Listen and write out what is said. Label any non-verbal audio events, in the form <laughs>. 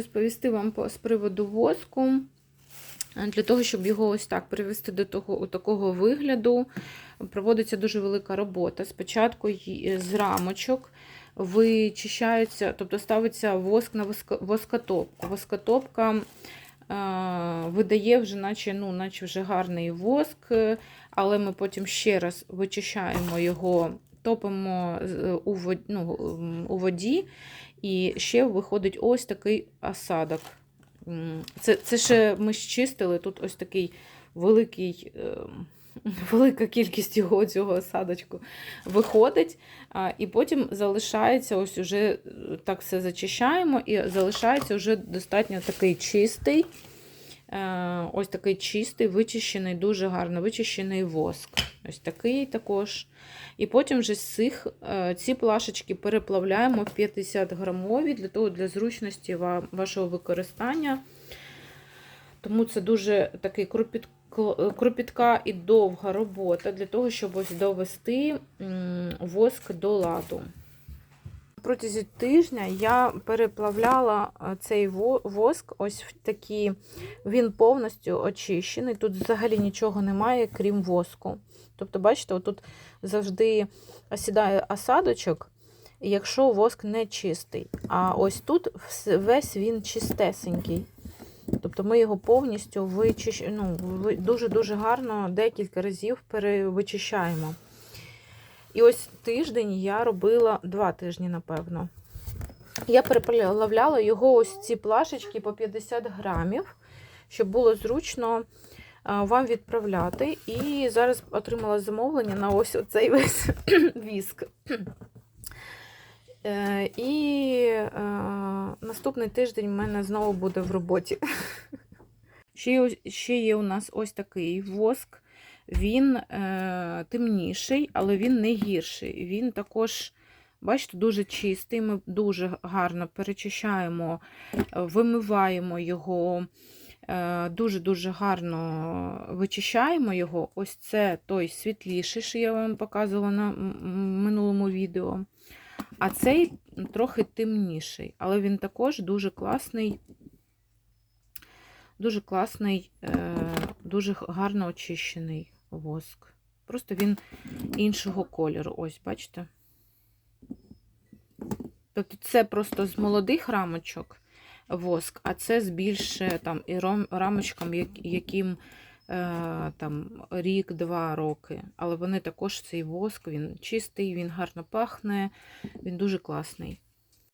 Розповісти вам з приводу воску. Е, Для того, щоб його ось так привести до того, у такого вигляду, проводиться дуже велика робота. Спочатку з рамочок вичищається, тобто ставиться воск на воско- воскотопку. Воскотопка е, видає вже, наче, ну, наче вже гарний воск, е, але ми потім ще раз вичищаємо його, топимо у воді, ну, у воді і ще виходить ось такий осадок. Це, це ще ми чистили, тут ось такий великий, ем, <laughs> велика кількість його цього осадочку виходить, і потім залишається ось уже е, так все зачищаємо, і залишається вже достатньо такий чистий, ось такий чистий, вичищений, дуже гарно вичищений воск. Ось такий також. І потім вже з цих е, ці плашечки переплавляємо в 50 грамові для того, для зручності вашого використання. Тому це дуже такий кропіт, кропітка і довга робота для того, щоб ось довести воск до ладу. Протягом тижня я переплавляла е, цей воск, ось в такі, він повністю очищений. Тут взагалі нічого немає, крім воску. Тобто, бачите, отут завжди осідає осадочок, якщо воск не чистий. А ось тут весь він чистесенький. Тобто ми його повністю вичищ... ну, дуже-дуже гарно декілька разів перевичищаємо. І ось тиждень я робила два тижні, напевно. Я переплавляла його ось ці плашечки по 50 грамів, щоб було зручно вам відправляти. І зараз отримала замовлення на ось оцей весь <clears throat> віск. Е, І е, наступний тиждень в мене знову буде в роботі. <laughs> Ще, є ось- ще є у нас ось такий воск. Він е, темніший, але він не гірший. Він також, бачите, дуже чистий. Ми дуже гарно перечищаємо, е, вимиваємо його, е, дуже-дуже гарно вичищаємо його. Ось це той світліший, що я вам показувала на минулому відео. А цей трохи темніший, але він також дуже класний, дуже класний, е, дуже гарно очищений воск. Просто він іншого кольору. Ось, бачите? Тобто це просто з молодих рамочок воск, а це з більше там і рамочкам, яким е, там рік-два роки. Але вони також цей воск, він чистий, він гарно пахне, він дуже класний.